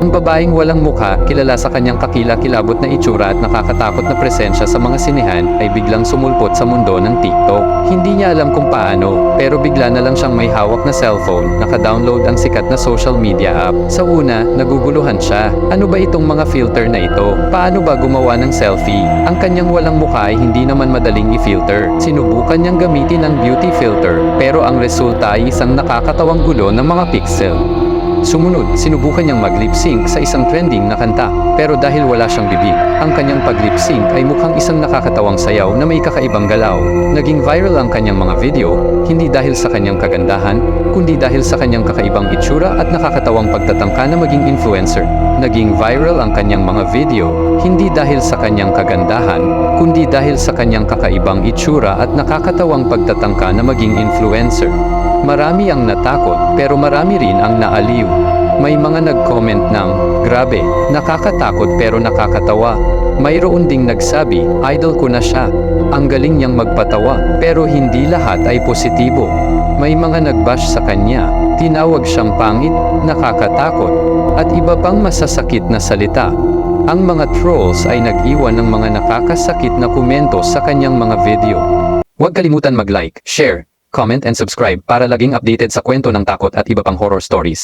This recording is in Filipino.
Ang babaeng walang mukha, kilala sa kanyang kakila-kilabot na itsura at nakakatakot na presensya sa mga sinehan, ay biglang sumulpot sa mundo ng TikTok. Hindi niya alam kung paano, pero bigla na lang siyang may hawak na cellphone, naka-download ang sikat na social media app. Sa una, naguguluhan siya. Ano ba itong mga filter na ito? Paano ba gumawa ng selfie? Ang kanyang walang mukha ay hindi naman madaling i-filter. Sinubukan niyang gamitin ang beauty filter, pero ang resulta ay isang nakakatawang gulo ng mga pixel. Sumunod, sinubukan niyang mag-lip sync sa isang trending na kanta. Pero dahil wala siyang bibig, ang kanyang pag-lip sync ay mukhang isang nakakatawang sayaw na may kakaibang galaw. Naging viral ang kanyang mga video, hindi dahil sa kanyang kagandahan, kundi dahil sa kanyang kakaibang itsura at nakakatawang pagtatangka na maging influencer. Naging viral ang kanyang mga video, hindi dahil sa kanyang kagandahan, kundi dahil sa kanyang kakaibang itsura at nakakatawang pagtatangka na maging influencer. Marami ang natakot, pero marami rin ang naaliw. May mga nag-comment ng, grabe, nakakatakot pero nakakatawa. Mayroon ding nagsabi, idol ko na siya. Ang galing niyang magpatawa, pero hindi lahat ay positibo. May mga nagbash sa kanya, tinawag siyang pangit, nakakatakot, at iba pang masasakit na salita. Ang mga trolls ay nag-iwan ng mga nakakasakit na komento sa kanyang mga video. Huwag kalimutan mag-like, share, comment and subscribe para laging updated sa kwento ng takot at iba pang horror stories.